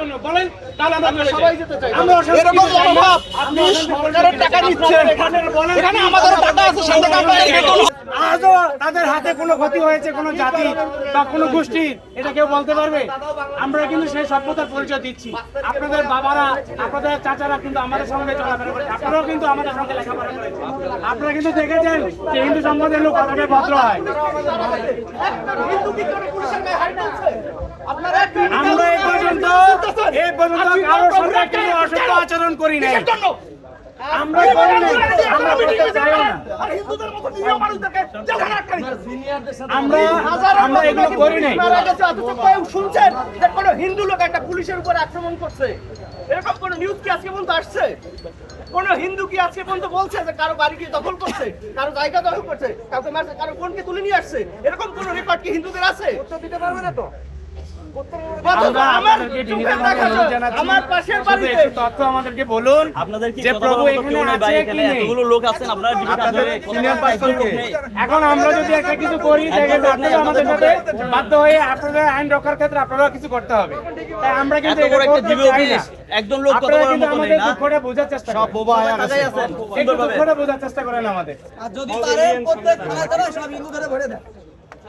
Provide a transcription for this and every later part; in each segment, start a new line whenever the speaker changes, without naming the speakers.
জন্য বলেন তাহলে আমরা
সবাই যেতে চাই। এরকম
চাই। আপনি
আপনি সরকারের টাকা নিচ্ছেন।
এখানে
আমাদের টাকা আছে, সেখান থেকে আমরা
আজও তাদের হাতে কোনো ক্ষতি হয়েছে কোনো জাতি বা কোনো গোষ্ঠী এটা কেউ বলতে পারবে? আমরা কিন্তু সেই সভ্যতার পরিচয় দিচ্ছি। আপনাদের বাবারা আপনাদের চাচারা কিন্তু আমাদের সঙ্গে চলাফেরা করে আপনারাও কিন্তু আমাদের সঙ্গে লেখাপড়া করেছেন। আপনারা কিন্তু দেখেছেন যে হিন্দু সম্প্রদায়ের লোক কতটা ভদ্র হয়। আমরা এই পর্যন্ত এই পর্যন্ত সঙ্গে কোনো আচরণ করি নাই। আমরা করি নাই আমরা করতে চাইও না। আমরা আমরা এগুলো করি নাই।
মারা গেছে, অথচ কেউ শুনছেন যে কোনো হিন্দু লোক একটা পুলিশের উপর আক্রমণ করছে? এরকম কোন নিউজ কি আজকে পর্যন্ত আসছে? কোন হিন্দু কি আজকে পর্যন্ত বলছে যে কারও বাড়ি কি দখল করছে কারও জায়গা দখল করছে কাউকে মারছে কারও বোনকে তুলে নিয়ে আসছে? এরকম কোন রেকর্ড কি হিন্দুদের আছে? দিতে পারবে না তো?
আমরা
পাশের বাড়িতে।
তথ্য আমাদেরকে বলুন
আপনাদের
যে প্রভু এখানে আছে কি
এতগুলো লোক আছেন আপনারা।
এখন আমরা যদি একটা কিছু করি আপনারা আমাদের সাথে বাধ্য হয়ে আপনাদের আইন রক্ষার ক্ষেত্রে আপনারাও কিছু করতে হবে। তাই আমরা কিন্তু এটা
একটা
করতে
ডিবি
চাই না।
অফিস। একজন লোক কথা বলার মতো নেই না?
দুঃখটা বোঝার চেষ্টা
সব বোবা কাজে সুন্দরভাবে
দুঃখটা বোঝার চেষ্টা করেন আমাদের।
যদি পারে প্রত্যেক থানায় থানায় সব হিন্দু ধরে ভরে দেন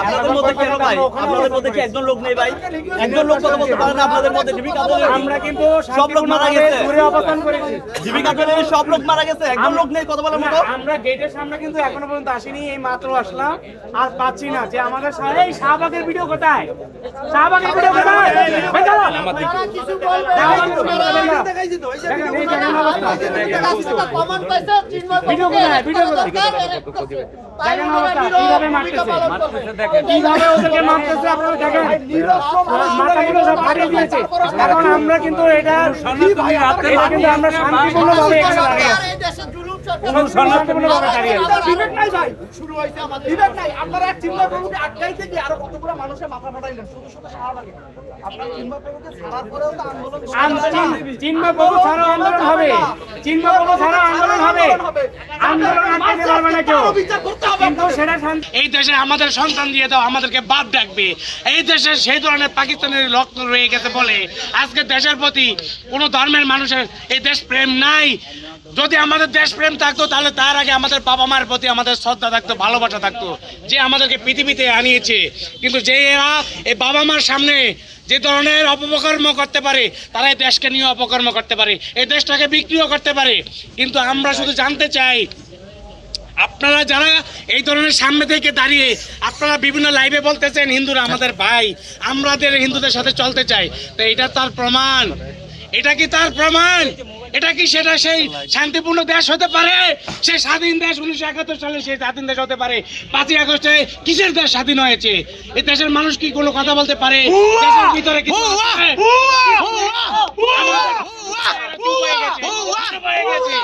আপনাদের মধ্যে কেন ভাই? আপনাদের মধ্যে কি একজন লোক নেই ভাই? একজন লোক কথা বলতে পারে না আপনাদের মধ্যে? জীবিকা ধরে
আমরা কিন্তু
সব লোক মারা গেছে।
ঘুরে অবস্থান করেছি।
জীবিকা ধরে সব লোক মারা গেছে। একজন লোক নেই কথা বলার মতো?
আমরা গেটের সামনে কিন্তু এখনও পর্যন্ত আসিনি এই মাত্র আসলাম। আর পাচ্ছি না যে আমাদের সাথে এই শাহবাগের ভিডিও কোথায়? শাহবাগের ভিডিও কোথায়? এই দেখেন অবস্থা। ভিডিও কোথায়? ভিডিও কোথায়? দেখেন অবস্থা কীভাবে মারতেছে? কীভাবে ওদেরকে মারতেছে আপনারা দেখেন। মাথাগুলো সব ফাটিয়ে দিয়েছে। এখন আমরা কিন্তু এটা কিন্তু আমরা শান্তিপূর্ণভাবে এখানে দাঁড়িয়ে আছি।
আন্দোলন
আন্দোলন আন্দোলন হবে। ছাড়া আন্দোলন হবে। আন্দোলন আটকাতে পারবে না কেউ। এই দেশে আমাদের সন্তান দিয়ে দাও, আমাদেরকে বাপ ডাকবে এই দেশে সেই ধরনের পাকিস্তানের রক্ত রয়ে গেছে বলে আজকে দেশের প্রতি কোনো ধর্মের মানুষের এই দেশ প্রেম নাই। যদি আমাদের দেশ প্রেম থাকতো, তাহলে তার আগে আমাদের বাবা মার প্রতি আমাদের শ্রদ্ধা থাকতো, ভালোবাসা থাকতো, যে আমাদেরকে পৃথিবীতে আনিয়েছে। কিন্তু যে এরা এই বাবা মার সামনে যে ধরনের অপকর্ম করতে পারে, তারা এই দেশকে নিয়ে অপকর্ম করতে পারে। এই দেশটাকে বিক্রিও করতে পারে। কিন্তু আমরা শুধু জানতে চাই আপনারা যারা এই ধরনের সামনে থেকে দাঁড়িয়ে আপনারা বিভিন্ন লাইভে বলতেছেন হিন্দুরা আমাদের ভাই আমাদের হিন্দুদের সাথে চলতে চাই। তো এটা তার প্রমাণ। এটা কি তার প্রমাণ? এটা কি সেটা সেই শান্তিপূর্ণ দেশ হতে পারে? সেই স্বাধীন দেশ উনিশশো একাত্তর সালে সেই স্বাধীন দেশ হতে পারে। পাঁচই আগস্টে কিসের দেশ স্বাধীন হয়েছে? এই দেশের মানুষ কি কোনো কথা বলতে পারে? দেশের ভিতরে কিছু? চুপ হয়ে গেছে, চুপ হয়ে গেছে।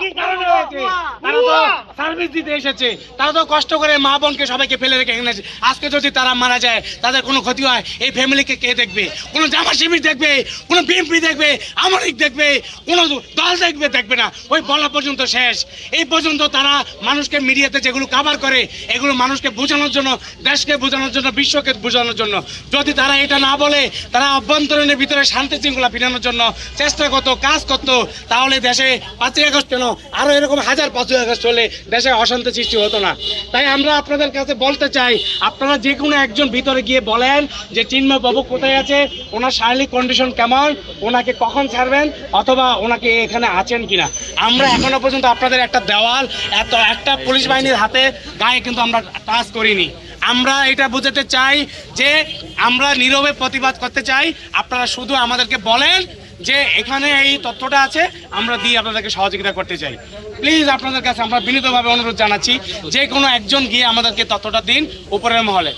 কি কারণে হয়েছে? তারা তো সার্ভিস দিতে এসেছে। তারা তো কষ্ট করে মা বোনকে সবাইকে ফেলে রেখে এখানে আজকে যদি তারা মারা যায় তাদের কোনো ক্ষতি হয়? এই ফ্যামিলিকে কে দেখবে? কোনো জামা শিবির দেখবে? কোনো বিএমপি দেখবে? আমলিক দেখবে? কোনো দল দেখবে? দেখবে না। ওই বলা পর্যন্ত শেষ। এই পর্যন্ত তারা মানুষকে মিডিয়াতে যেগুলো কাভার করে এগুলো মানুষকে বোঝানোর জন্য দেশকে বোঝানোর জন্য বিশ্বকে বোঝানোর জন্য। যদি তারা এটা না বলে তারা অভ্যন্তরীণের ভিতরে শান্তি শৃঙ্খলা ফিরানোর জন্য চেষ্টা করতো, কাজ করতো, তাহলে দেশে পাঁচই আগস্ট কেন আরও এরকম হাজার পাঁচই আগস্ট হলে দেশে অশান্তি সৃষ্টি হতো না। তাই আমরা আপনাদের কাছে বলতে চাই, আপনারা যে কোনো একজন ভিতরে গিয়ে বলেন যে চিন্ময় বাবু কোথায় আছে, ওনার শারীরিক কন্ডিশন কেমন, ওনাকে কখন ছাড়বেন, অথবা ওনাকে এখানে আছেন কিনা। আমরা এখনও পর্যন্ত আপনাদের একটা দেওয়াল, এত একটা পুলিশ বাহিনীর হাতে গায়ে কিন্তু আমরা টাচ করিনি। আমরা এটা বোঝাতে চাই যে আমরা নীরবে প্রতিবাদ করতে চাই, আপনারা শুধু আমাদেরকে বলেন যে এখানে এই তথ্যটা আছে, আমরা দিয়ে আপনাদেরকে সহযোগিতা করতে চাই। প্লিজ আপনাদের কাছে আমরা বিনীতভাবে অনুরোধ জানাচ্ছি, যে কোনো একজন গিয়ে আমাদেরকে তথ্যটা দিন উপরের মহলে।